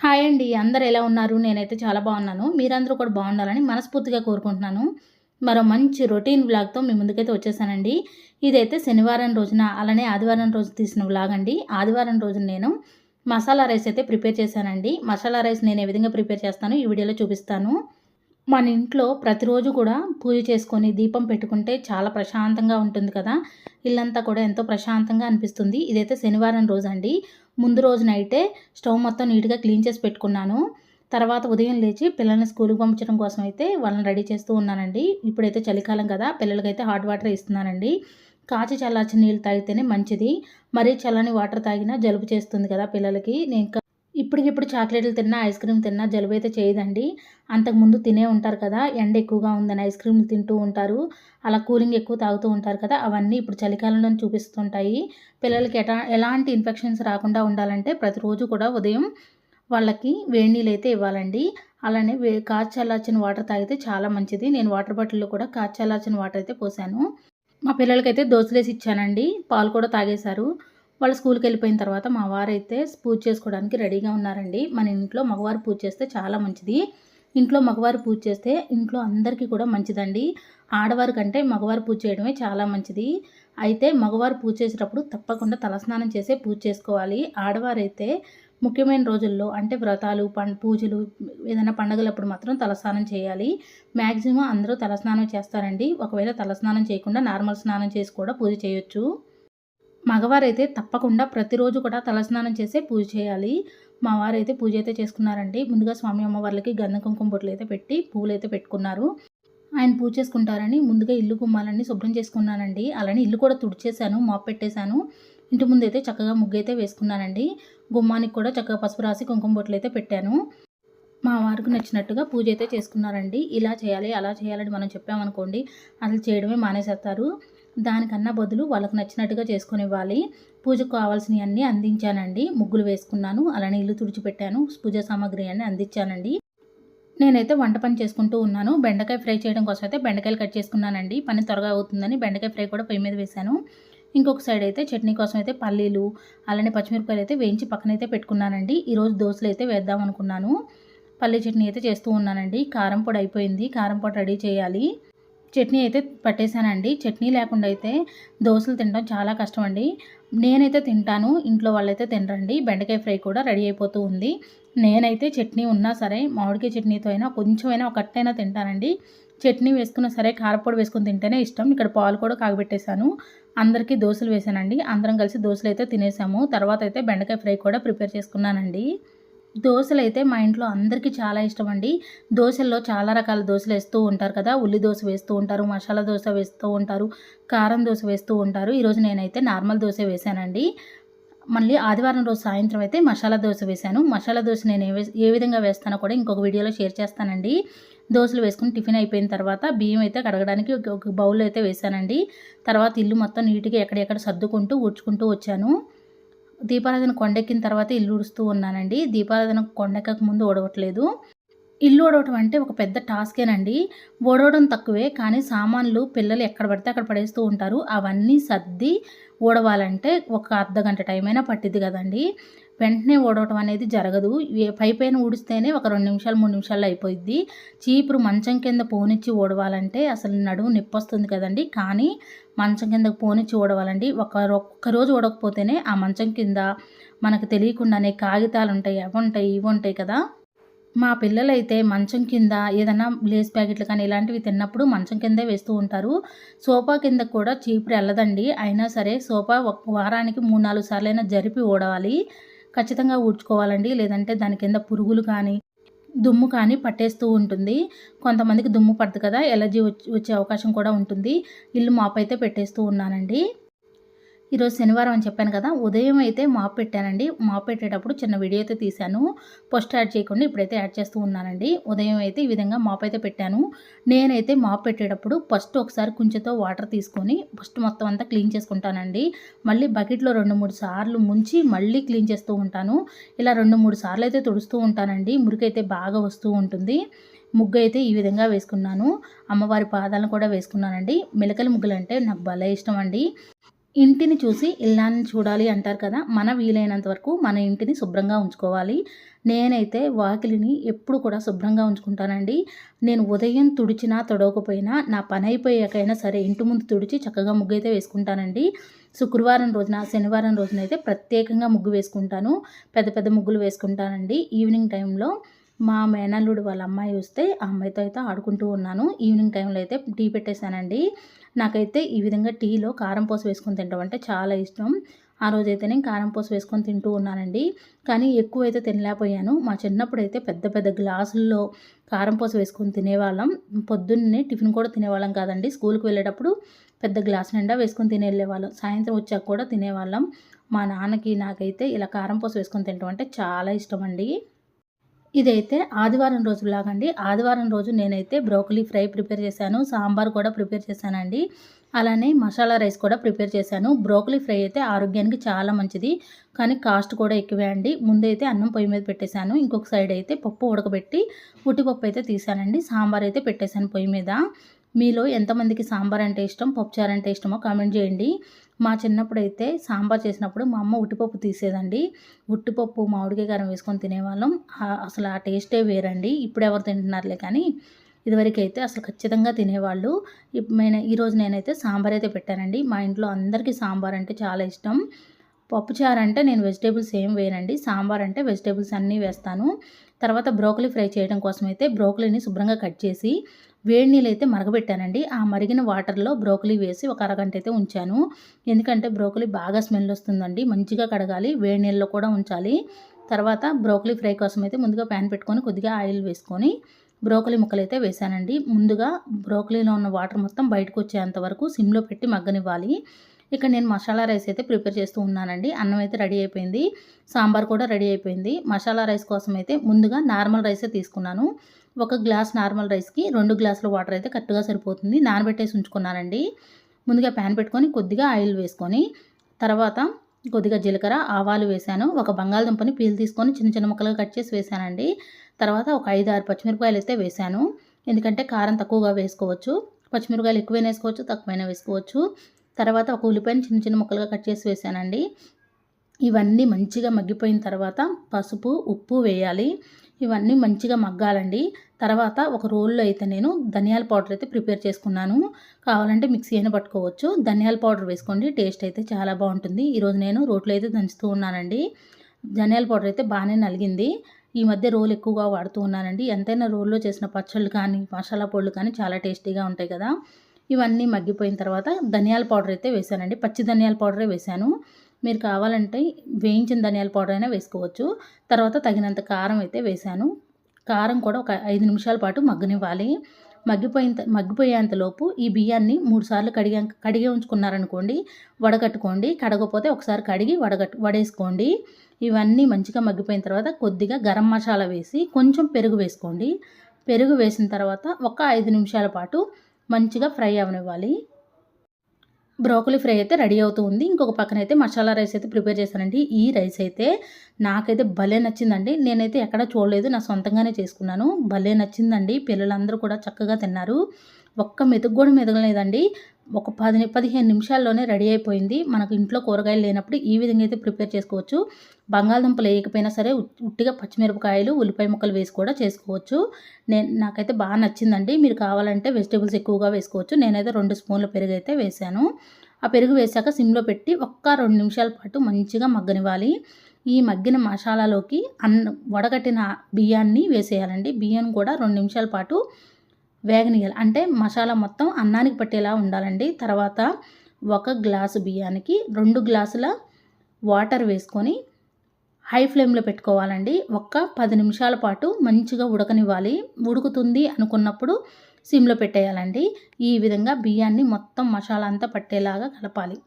Hi అండి. అందరు ఎలా ఉన్నారు? నేనైతే చాలా బాగున్నాను. మీరందరూ కూడా బాగుండాలని మనస్ఫూర్తిగా కోరుకుంటున్నాను. మరో మంచి రొటీన్ వ్లాగ్తో మీ ముందుకైతే వచ్చేసానండి. ఇదైతే శనివారం రోజున అలానే ఆదివారం రోజు తీసిన వ్లాగ్ అండి. ఆదివారం రోజున నేను మసాలా రైస్ అయితే ప్రిపేర్ చేశానండి. మసాలా రైస్ నేను ఏ విధంగా ప్రిపేర్ చేస్తాను ఈ వీడియోలో చూపిస్తాను. మన ఇంట్లో ప్రతిరోజు కూడా పూజ చేసుకొని దీపం పెట్టుకుంటే చాలా ప్రశాంతంగా ఉంటుంది కదా. ఇల్లంతా కూడా ఎంతో ప్రశాంతంగా అనిపిస్తుంది. ఇదైతే శనివారం రోజు అండి. ముందు రోజునైతే స్టవ్ మొత్తం నీట్గా క్లీన్ చేసి పెట్టుకున్నాను. తర్వాత ఉదయం లేచి పిల్లల్ని స్కూల్కి పంపించడం కోసం అయితే వాళ్ళని రెడీ చేస్తూ ఉన్నానండి. ఇప్పుడైతే చలికాలం కదా పిల్లలకైతే హాట్ వాటర్ ఇస్తున్నానండి. కాచి చల్లార్చిన నీళ్ళు తాగితేనే మంచిది. మరీ చల్లని వాటర్ తాగినా జలుబు చేస్తుంది కదా పిల్లలకి. నేను ఇప్పటికిప్పుడు చాక్లెట్లు తిన్నా ఐస్ క్రీమ్ తిన్నా జలుబు అయితే చేయదండి. అంతకుముందు తినే ఉంటారు కదా ఎండ ఎక్కువగా ఉందని ఐస్ క్రీమ్లు తింటూ ఉంటారు. అలా కూలింగ్ ఎక్కువ తాగుతూ ఉంటారు కదా అవన్నీ ఇప్పుడు చలికాలంలో చూపిస్తుంటాయి. పిల్లలకి ఎటా ఎలాంటి ఇన్ఫెక్షన్స్ రాకుండా ఉండాలంటే ప్రతిరోజు కూడా ఉదయం వాళ్ళకి వేడి నీళ్ళు అయితే ఇవ్వాలండి. అలానే వే కాచల్లార్చిన వాటర్ తాగితే చాలా మంచిది. నేను వాటర్ బాటిల్లో కూడా కాచల్లార్చిన వాటర్ అయితే పోసాను. మా పిల్లలకైతే దోశలేసి ఇచ్చానండి. పాలు కూడా తాగేశారు. వాళ్ళు స్కూల్కి వెళ్ళిపోయిన తర్వాత మా వారైతే పూజ చేసుకోవడానికి రెడీగా ఉన్నారండి. మన ఇంట్లో మగవారు పూజ చేస్తే చాలా మంచిది. ఇంట్లో మగవారు పూజ చేస్తే ఇంట్లో అందరికీ కూడా మంచిదండి. ఆడవారి కంటే మగవారు పూజ చేయడమే చాలా మంచిది. అయితే మగవారు పూజ చేసేటప్పుడు తప్పకుండా తలస్నానం చేసే పూజ చేసుకోవాలి. ఆడవారైతే ముఖ్యమైన రోజుల్లో అంటే వ్రతాలు పం పూజలు ఏదైనా పండగలప్పుడు మాత్రం తలస్నానం చేయాలి. మ్యాక్సిమం అందరూ తలస్నానం చేస్తారండి. ఒకవేళ తలస్నానం చేయకుండా నార్మల్ స్నానం చేసి కూడా పూజ చేయొచ్చు. మగవారైతే తప్పకుండా ప్రతిరోజు కూడా తలస్నానం చేసే పూజ చేయాలి. మా వారైతే పూజ అయితే చేసుకున్నారండి. ముందుగా స్వామి అమ్మవార్లకి గంధ కుంకుమ బొట్లు అయితే పెట్టి పూలు అయితే పెట్టుకున్నారు. ఆయన పూజ చేసుకుంటారని ముందుగా ఇల్లు గుమ్మాలన్నీ శుభ్రం చేసుకున్నానండి. అలానే ఇల్లు కూడా తుడిచేశాను మాప్ పెట్టేశాను. ఇంటి ముందు అయితే చక్కగా ముగ్గు అయితే వేసుకున్నానండి. గుమ్మానికి కూడా చక్కగా పసుపు రాసి కుంకుమ బొట్లు అయితే పెట్టాను. మా వారికి నచ్చినట్టుగా పూజ అయితే చేసుకున్నారండి. ఇలా చేయాలి అలా చేయాలని మనం చెప్పామనుకోండి అసలు చేయడమే మానేసేస్తారు. దానికన్నా బదులు వాళ్ళకి నచ్చినట్టుగా చేసుకొని ఇవ్వాలి పూజకు కావాల్సినవి అన్నీ అందించానండి. ముగ్గులు వేసుకున్నాను. అలానే ఇల్లు తుడిచిపెట్టాను. పూజ సామాగ్రి అన్నీ అందించానండి. నేనైతే వంట పని చేసుకుంటూ ఉన్నాను. బెండకాయ ఫ్రై చేయడం కోసం అయితే బెండకాయలు కట్ చేసుకున్నానండి. పని త్వరగా అవుతుందని బెండకాయ ఫ్రై కూడా పొయ్యి మీద వేశాను. ఇంకొక సైడ్ అయితే చట్నీ కోసం అయితే పల్లీలు అలానే పచ్చిమిరపకాయలు అయితే వేయించి పక్కనైతే పెట్టుకున్నానండి. ఈరోజు దోశలు అయితే వేద్దాం అనుకున్నాను పల్లీ చట్నీ అయితే చేస్తూ ఉన్నానండి. కారం పొడి అయిపోయింది. కారం పొడి రెడీ చేయాలి. చట్నీ అయితే పట్టేశానండి. చట్నీ లేకుండా అయితే దోశలు తినడం చాలా కష్టం అండి నేనైతే తింటాను ఇంట్లో వాళ్ళైతే తినరండి. బెండకాయ ఫ్రై కూడా రెడీ అయిపోతూ ఉంది. నేనైతే చట్నీ ఉన్నా సరే మామిడికాయ చట్నీతో అయినా కొంచెమైనా ఒకటైనా తింటానండి. చట్నీ వేసుకున్నా సరే కారపొడి వేసుకుని తింటేనే ఇష్టం. ఇక్కడ పాలు కూడా కాగబెట్టేశాను. అందరికీ దోశలు వేసానండి అందరం కలిసి దోశలు అయితే తినేసాము తర్వాత అయితే బెండకాయ ఫ్రై కూడా ప్రిపేర్ చేసుకున్నానండి. దోశలు అయితే మా ఇంట్లో అందరికీ చాలా ఇష్టం అండి దోశల్లో చాలా రకాల దోశలు వేస్తూ ఉంటారు కదా. ఉల్లి దోశ వేస్తూ ఉంటారు మసాలా దోశ వేస్తూ ఉంటారు కారం దోశ వేస్తూ ఉంటారు. ఈరోజు నేనైతే నార్మల్ దోశ వేశానండి మళ్ళీ ఆదివారం రోజు సాయంత్రం అయితే మసాలా దోశ వేశాను. మసాలా దోశ నేను ఏ ఏ విధంగా వేస్తానో కూడా ఇంకొక వీడియోలో షేర్ చేస్తానండి. దోశలు వేసుకుని టిఫిన్ అయిపోయిన తర్వాత బియ్యం అయితే కడగడానికి ఒక బౌల్ అయితే వేశానండి. తర్వాత ఇల్లు మొత్తం నీట్గా ఎక్కడెక్కడ సర్దుకుంటూ ఊడ్చుకుంటూ వచ్చాను. దీపారాధన కొండెక్కిన తర్వాత ఇల్లు ఉడుస్తూ ఉన్నానండి. దీపారాధన కొండెక్కక ముందు ఓడవట్లేదు ఇల్లు ఓడవటం అంటే ఒక పెద్ద టాస్కేనండి. ఓడవడం తక్కువే కానీ సామాన్లు పిల్లలు ఎక్కడ పడితే అక్కడ పడేస్తూ ఉంటారు. అవన్నీ సర్ది ఓడవాలంటే ఒక అర్ధ గంట టైం అయినా పట్టిద్ది కదండి. వెంటనే ఊడవటం అనేది జరగదు. పై పైన ఊడిస్తేనే ఒక రెండు నిమిషాలు మూడు నిమిషాలు అయిపోయింది చీపురు మంచం కింద పోనిచ్చి ఊడవాలంటే అసలు నడుము నొప్పి వస్తుంది కదండి. కానీ మంచం కింద పోనిచ్చి ఊడవాలండి. ఒక ఒక్కరోజు ఊడకపోతేనే ఆ మంచం కింద మనకు తెలియకుండానే కాగితాలు ఉంటాయి అవి ఉంటాయి ఇవి ఉంటాయి కదా. మా పిల్లలైతే మంచం కింద ఏదైనా లేస్ ప్యాకెట్లు కానీ ఇలాంటివి తిన్నప్పుడు మంచం కిందే వేస్తూ ఉంటారు. సోఫా కింద కూడా చీపురు వెళ్ళదండి. అయినా సరే సోఫా ఒక వారానికి మూడు నాలుగు సార్లైనా జరిపి ఓడవాలి ఖచ్చితంగా ఊడ్చుకోవాలండి. లేదంటే దాని కింద పురుగులు కానీ దుమ్ము కానీ పట్టేస్తూ ఉంటుంది. కొంతమందికి దుమ్ము పడుతుంది కదా ఎలర్జీ వచ్చే అవకాశం కూడా ఉంటుంది. ఇల్లు మాపైతే పెట్టేస్తూ ఉన్నానండి. ఈరోజు శనివారం అని చెప్పాను కదా ఉదయం అయితే మాప్ పెట్టానండి. మాప్ పెట్టేటప్పుడు చిన్న వీడియో అయితే తీశాను. పోస్ట్ యాడ్ చేయకుండా ఇప్పుడైతే యాడ్ చేస్తూ ఉన్నానండి. ఉదయం అయితే ఈ విధంగా మాప్ అయితే పెట్టాను. నేనైతే మాప్ పెట్టేటప్పుడు ఫస్ట్ ఒకసారి కుంచెతో వాటర్ తీసుకొని ఫస్ట్ మొత్తం అంతా క్లీన్ చేసుకుంటానండి. మళ్ళీ బకెట్లో రెండు మూడు సార్లు ముంచి మళ్ళీ క్లీన్ చేస్తూ ఉంటాను. ఇలా రెండు మూడు సార్లు అయితే తుడుస్తూ ఉంటానండి. మురికైతే బాగా వస్తూ ఉంటుంది. ముగ్గు అయితే ఈ విధంగా వేసుకున్నాను. అమ్మవారి పాదాలను కూడా వేసుకున్నానండి. మిలకల ముగ్గులు అంటే నాకు భలే ఇష్టం అండి ఇంటిని చూసి ఇల్లాన్ని చూడాలి అంటారు కదా మన వీలైనంత వరకు మన ఇంటిని శుభ్రంగా ఉంచుకోవాలి. నేనైతే వాకిలిని ఎప్పుడు కూడా శుభ్రంగా ఉంచుకుంటానండి. నేను ఉదయం తుడిచినా తొడవకపోయినా నా పని అయిపోయాకైనా సరే ఇంటి ముందు తుడిచి చక్కగా ముగ్గు అయితే వేసుకుంటానండి. శుక్రవారం రోజున శనివారం రోజున అయితే ప్రత్యేకంగా ముగ్గు వేసుకుంటాను. పెద్ద పెద్ద ముగ్గులు వేసుకుంటానండి. ఈవినింగ్ టైంలో మా మేనల్లుడు వాళ్ళ అమ్మాయి వస్తే ఆ అమ్మాయితో అయితే ఆడుకుంటూ ఉన్నాను. ఈవినింగ్ టైంలో అయితే టీ పెట్టేశానండి. నాకైతే ఈ విధంగా టీలో కారం పోసి వేసుకొని తింటాం అంటే చాలా ఇష్టం. ఆ రోజైతే నేను కారం పోసి వేసుకొని తింటూ ఉన్నానండి. కానీ ఎక్కువ అయితే తినలేకపోయాను. మా చిన్నప్పుడు అయితే పెద్ద పెద్ద గ్లాసుల్లో కారం పోసి వేసుకొని తినేవాళ్ళం. పొద్దున్నే టిఫిన్ కూడా తినేవాళ్ళం కాదండి. స్కూల్కి వెళ్ళేటప్పుడు పెద్ద గ్లాస్ నిండా వేసుకొని తినే వెళ్ళేవాళ్ళం. సాయంత్రం వచ్చాక కూడా తినేవాళ్ళం. మా నాన్నకి నాకైతే ఇలా కారం పోసి వేసుకొని తింటాం అంటే చాలా ఇష్టం అండి ఇదైతే ఆదివారం రోజు లాగండి ఆదివారం రోజు నేనైతే బ్రోకలీ ఫ్రై ప్రిపేర్ చేశాను. సాంబార్ కూడా ప్రిపేర్ చేశానండి. అలానే మసాలా రైస్ కూడా ప్రిపేర్ చేశాను. బ్రోకలీ ఫ్రై అయితే ఆరోగ్యానికి చాలా మంచిది. కానీ కాస్ట్ కూడా ఎక్కువే అండి. ముందైతే అన్నం పొయ్యి మీద పెట్టేశాను. ఇంకొక సైడ్ అయితే పప్పు ఉడకబెట్టి ఉట్టిపప్పు అయితే తీసానండి సాంబార్ అయితే పెట్టేశాను పొయ్యి మీద. మీలో ఎంతమందికి సాంబార్ అంటే ఇష్టం పప్పుచారు అంటే ఇష్టమో కామెంట్ చేయండి. మా చిన్నప్పుడు అయితే సాంబార్ చేసినప్పుడు మా అమ్మ ఉట్టిపప్పు తీసేదండి. ఉట్టిపప్పు మామిడికాయ కారం వేసుకొని తినేవాళ్ళం. అసలు ఆ టేస్టే వేరండి. ఇప్పుడు ఎవరు తింటున్నారులే కానీ ఇదివరకైతే అసలు ఖచ్చితంగా తినేవాళ్ళు. నేను ఈరోజు నేనైతే సాంబార్ అయితే పెట్టానండి. మా ఇంట్లో అందరికీ సాంబార్ అంటే చాలా ఇష్టం. పప్పుచారు అంటే నేను వెజిటేబుల్స్ ఏం వేయనండి. సాంబార్ అంటే వెజిటేబుల్స్ అన్నీ వేస్తాను. తర్వాత బ్రోకలీ ఫ్రై చేయడం కోసం అయితే బ్రోకలీని శుభ్రంగా కట్ చేసి వేడి నీళ్ళు అయితే మరగబెట్టానండి. ఆ మరిగిన వాటర్లో బ్రోకలీ వేసి ఒక అరగంట అయితే ఉంచాను. ఎందుకంటే బ్రోకలీ బాగా స్మెల్ వస్తుందండి. మంచిగా కడగాలి. వేడి నీళ్ళలో కూడా ఉంచాలి. తర్వాత బ్రోకలీ ఫ్రై కోసం అయితే ముందుగా ప్యాన్ పెట్టుకొని కొద్దిగా ఆయిల్ వేసుకొని బ్రోకలీ ముక్కలు అయితే వేసానండి. ముందుగా బ్రోకలీలో ఉన్న వాటర్ మొత్తం బయటకు వచ్చేంత వరకు సిమ్లో పెట్టి మగ్గనివ్వాలి. ఇక్కడ నేను మసాలా రైస్ అయితే ప్రిపేర్ చేస్తూ ఉన్నానండి. అన్నం అయితే రెడీ అయిపోయింది. సాంబార్ కూడా రెడీ అయిపోయింది. మసాలా రైస్ కోసం అయితే ముందుగా నార్మల్ రైసే తీసుకున్నాను. ఒక గ్లాస్ నార్మల్ రైస్కి రెండు గ్లాసుల వాటర్ అయితే కరెక్ట్గా సరిపోతుంది. నానబెట్టేసి ఉంచుకున్నానండి. ముందుగా ప్యాన్ పెట్టుకొని కొద్దిగా ఆయిల్ వేసుకొని తర్వాత కొద్దిగా జీలకర్ర ఆవాలు వేశాను ఒక బంగాళదుంపని పీల్ తీసుకొని చిన్న చిన్న ముక్కలుగా కట్ చేసి వేశానండి తర్వాత ఒక ఐదు ఆరు పచ్చిమిరపకాయలు అయితే వేశాను ఎందుకంటే కారం తక్కువగా వేసుకోవచ్చు. పచ్చిమిరపకాయలు ఎక్కువైనా వేసుకోవచ్చు తక్కువైనా వేసుకోవచ్చు. తర్వాత ఒక ఉల్లిపాయని చిన్న చిన్న ముక్కలుగా కట్ చేసి వేసానండి. ఇవన్నీ మంచిగా మగ్గిపోయిన తర్వాత పసుపు ఉప్పు వేయాలి. ఇవన్నీ మంచిగా మగ్గాలండి. తర్వాత ఒక రోల్లో అయితే నేను ధనియాల పౌడర్ అయితే ప్రిపేర్ చేసుకున్నాను. కావాలంటే మిక్సీ అయినా పట్టుకోవచ్చు. ధనియాల పౌడర్ వేసుకోండి టేస్ట్ అయితే చాలా బాగుంటుంది. ఈరోజు నేను రోట్లో అయితే దంచుతూ ఉన్నానండి. ధనియాల పౌడర్ అయితే బాగానే నలిగింది. ఈ మధ్య రోల్ ఎక్కువగా వాడుతూ ఉన్నానండి. ఎంతైనా రోల్లో చేసిన పచ్చళ్ళు కానీ మసాలా పొళ్ళు కానీ చాలా టేస్టీగా ఉంటాయి కదా. ఇవన్నీ మగ్గిపోయిన తర్వాత ధనియాల పౌడర్ అయితే వేసానండి పచ్చి ధనియాల పౌడరే వేశాను. మీరు కావాలంటే వేయించిన ధనియాల పౌడర్ అయినా వేసుకోవచ్చు. తర్వాత తగినంత కారం అయితే వేసాను కారం కూడా ఒక ఐదు నిమిషాల పాటు మగ్గనివ్వాలి. మగ్గిపోయిన మగ్గిపోయేంతలోపు ఈ బియ్యాన్ని మూడు సార్లు కడిగి కడిగి ఉంచుకున్నారనుకోండి వడగట్టుకోండి. కడగపోతే ఒకసారి కడిగి వడగట్టు వడేసుకోండి. ఇవన్నీ మంచిగా మగ్గిపోయిన తర్వాత కొద్దిగా గరం మసాలా వేసి కొంచెం పెరుగు వేసుకోండి. పెరుగు వేసిన తర్వాత ఒక ఐదు నిమిషాల పాటు మంచిగా ఫ్రై అవనివ్వాలి. బ్రోకలీ ఫ్రై అయితే రెడీ అవుతూ ఉంది. ఇంకొక పక్కన అయితే మసాలా రైస్ అయితే ప్రిపేర్ చేశానండి. ఈ రైస్ అయితే నాకైతే భలే నచ్చిందండి. నేనైతే ఎక్కడ చూడలేదు. నా సొంతంగానే చేసుకున్నాను. భలే నచ్చిందండి. పిల్లలందరూ కూడా చక్కగా తిన్నారు. ఒక్క మెతుకు కూడా మెదగలేదండి. ఒక పది పదిహేను నిమిషాల్లోనే రెడీ అయిపోయింది. మనకు ఇంట్లో కూరగాయలు లేనప్పుడు ఈ విధంగా అయితే ప్రిపేర్ చేసుకోవచ్చు. బంగాళదుంపలు వేయకపోయినా సరే ఉట్టిగా పచ్చిమిరపకాయలు ఉల్లిపాయ ముక్కలు వేసి కూడా చేసుకోవచ్చు. నేను నాకైతే బాగా నచ్చిందండి. మీరు కావాలంటే వెజిటేబుల్స్ ఎక్కువగా వేసుకోవచ్చు. నేనైతే రెండు స్పూన్ల పెరుగు అయితే వేసాను. ఆ పెరుగు వేసాక సిమ్లో పెట్టి ఒక్క రెండు నిమిషాల పాటు మంచిగా మగ్గనివ్వాలి. ఈ మగ్గిన మసాలాలోకి అన్న వడగట్టిన బియ్యాన్ని వేసేయాలండి. బియ్యం కూడా రెండు నిమిషాల పాటు వేగనీయాలి అంటే మసాలా మొత్తం అన్నానికి పట్టేలా ఉండాలండి. తర్వాత ఒక గ్లాసు బియ్యానికి రెండు గ్లాసుల వాటర్ వేసుకొని హై ఫ్లేమ్లో పెట్టుకోవాలండి. ఒక్క పది నిమిషాల పాటు మంచిగా ఉడకనివ్వాలి. ఉడుకుతుంది అనుకున్నప్పుడు సిమ్లో పెట్టేయాలండి. ఈ విధంగా బియ్యాన్ని మొత్తం మసాలా అంతా పట్టేలాగా కలపాలి.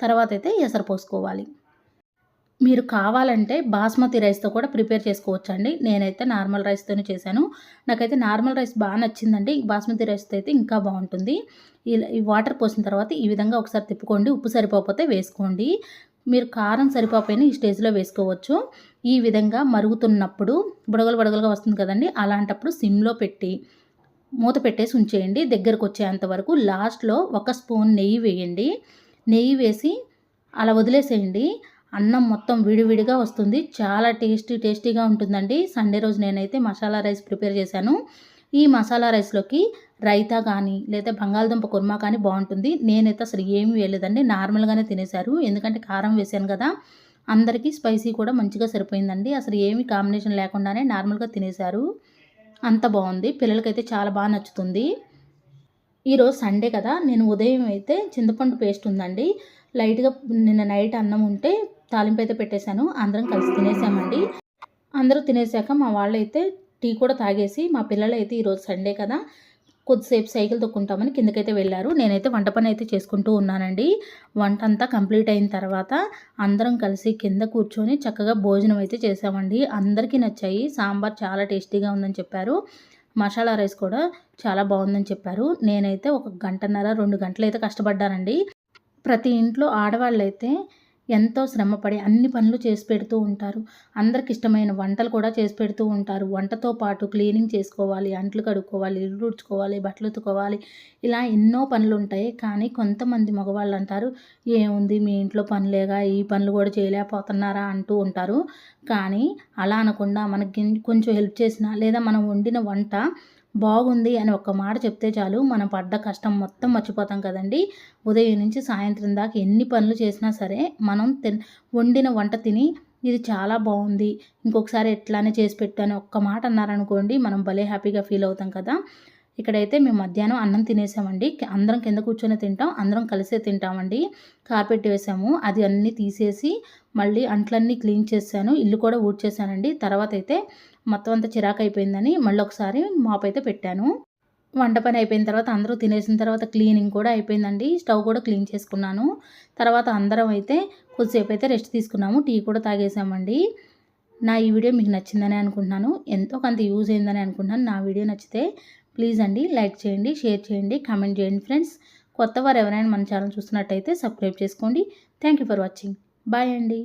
తర్వాత అయితే ఎసరు పోసుకోవాలి. మీరు కావాలంటే బాస్మతి రైస్తో కూడా ప్రిపేర్ చేసుకోవచ్చండి. నేనైతే నార్మల్ రైస్తోనే చేశాను. నాకైతే నార్మల్ రైస్ బాగా నచ్చిందండి. బాస్మతి రైస్తో అయితే ఇంకా బాగుంటుంది. ఇలా ఈ వాటర్ పోసిన తర్వాత ఈ విధంగా ఒకసారి తిప్పుకోండి. ఉప్పు సరిపోతే వేసుకోండి. మీరు కారం సరిపోకపోయినా ఈ స్టేజ్లో వేసుకోవచ్చు. ఈ విధంగా మరుగుతున్నప్పుడు బుడగలు బుడగలుగా వస్తుంది కదండి. అలాంటప్పుడు సిమ్లో పెట్టి మూత పెట్టేసి ఉంచేయండి. దగ్గరకు వచ్చేంత వరకు లాస్ట్లో ఒక స్పూన్ నెయ్యి వేయండి. నెయ్యి వేసి అలా వదిలేసేయండి. అన్నం మొత్తం విడివిడిగా వస్తుంది. చాలా టేస్టీ టేస్టీగా ఉంటుందండి. సండే రోజు నేనైతే మసాలా రైస్ ప్రిపేర్ చేశాను. ఈ మసాలా రైస్లోకి రైతా కానీ లేదా బంగాళదుంప కుర్మా కానీ బాగుంటుంది. నేనైతే అసలు ఏమీ వేయలేదండి. నార్మల్గానే తినేశారు. ఎందుకంటే కారం వేసాను కదా అందరికీ స్పైసీ కూడా మంచిగా సరిపోయిందండి. అసలు ఏమీ కాంబినేషన్ లేకుండానే నార్మల్గా తినేశారు. అంత బాగుంది. పిల్లలకైతే చాలా బాగా నచ్చుతుంది. ఈరోజు సండే కదా నేను ఉదయం అయితే చింతపండు పేస్ట్ ఉందండి. లైట్గా నిన్న నైట్ అన్నం ఉంటే తాలింపు అయితే పెట్టేశాను. అందరం కలిసి తినేసామండి. అందరూ తినేసాక మా వాళ్ళైతే టీ కూడా తాగేసి మా పిల్లలు అయితే ఈరోజు సండే కదా కొద్దిసేపు సైకిల్ తొక్కుంటామని కిందకైతే వెళ్ళారు. నేనైతే వంట పని అయితే చేసుకుంటూ ఉన్నానండి. వంట అంతా కంప్లీట్ అయిన తర్వాత అందరం కలిసి కింద కూర్చొని చక్కగా భోజనం అయితే చేసామండి. అందరికీ నచ్చాయి. సాంబార్ చాలా టేస్టీగా ఉందని చెప్పారు. మసాలా రైస్ కూడా చాలా బాగుందని చెప్పారు. నేనైతే ఒక గంటన్నర రెండు గంటలు అయితే కష్టపడ్డానండి. ప్రతి ఇంట్లో ఆడవాళ్ళైతే ఎంతో శ్రమపడి అన్ని పనులు చేసి పెడుతూ ఉంటారు. అందరికి ఇష్టమైన వంటలు కూడా చేసి పెడుతూ ఉంటారు. వంటతో పాటు క్లీనింగ్ చేసుకోవాలి అంట్లు కడుక్కోవాలి ఇల్లు ఉడుచుకోవాలి బట్టలు ఉతుకోవాలి ఇలా ఎన్నో పనులు ఉంటాయి. కానీ కొంతమంది మగవాళ్ళు అంటారు ఏముంది? మీ ఇంట్లో పనులేగా ఈ పనులు కూడా చేయలేకపోతున్నారా? అంటూ ఉంటారు. కానీ అలా అనకుండా మనకి కొంచెం హెల్ప్ చేసిన లేదా మనం వండిన వంట బాగుంది అని ఒక్క మాట చెప్తే చాలు. మనం పడ్డ కష్టం మొత్తం మర్చిపోతాం కదండి. ఉదయం నుంచి సాయంత్రం దాకా ఎన్ని పనులు చేసినా సరే మనం తిన్ వండిన వంట తిని ఇది చాలా బాగుంది. ఇంకొకసారి ఎట్లానే చేసి పెట్టాను ఒక్క మాట అన్నారనుకోండి మనం భలే హ్యాపీగా ఫీల్ అవుతాం కదా. ఇక్కడైతే మేము మధ్యాహ్నం అన్నం తినేసామండి. అందరం కింద కూర్చొని తింటాం అందరం కలిసే తింటామండి. కార్పెట్ వేసాము అది అన్నీ తీసేసి మళ్ళీ అంట్లన్నీ క్లీన్ చేశాను ఇల్లు కూడా ఊడ్చేసానండి తర్వాత అయితే మొత్తం అంతా చిరాకు అయిపోయిందని మళ్ళీ ఒకసారి మాప్ అయితే పెట్టాను. వంట పని అయిపోయిన తర్వాత అందరూ తినేసిన తర్వాత క్లీనింగ్ కూడా అయిపోయిందండి. స్టవ్ కూడా క్లీన్ చేసుకున్నాను. తర్వాత అందరం అయితే కొద్దిసేపు అయితే రెస్ట్ తీసుకున్నాము టీ కూడా తాగేసామండి. నా ఈ వీడియో మీకు నచ్చిందని అనుకుంటున్నాను. ఎంతో కొంత యూజ్ అయిందని అనుకుంటున్నాను. నా వీడియో నచ్చితే ప్లీజ్ అండి లైక్ చేయండి షేర్ చేయండి కామెంట్ చేయండి ఫ్రెండ్స్. కొత్త వారు ఎవరైనా మన ఛానల్ చూస్తున్నట్టయితే సబ్స్క్రైబ్ చేసుకోండి. Thank you for watching. Bye అండి.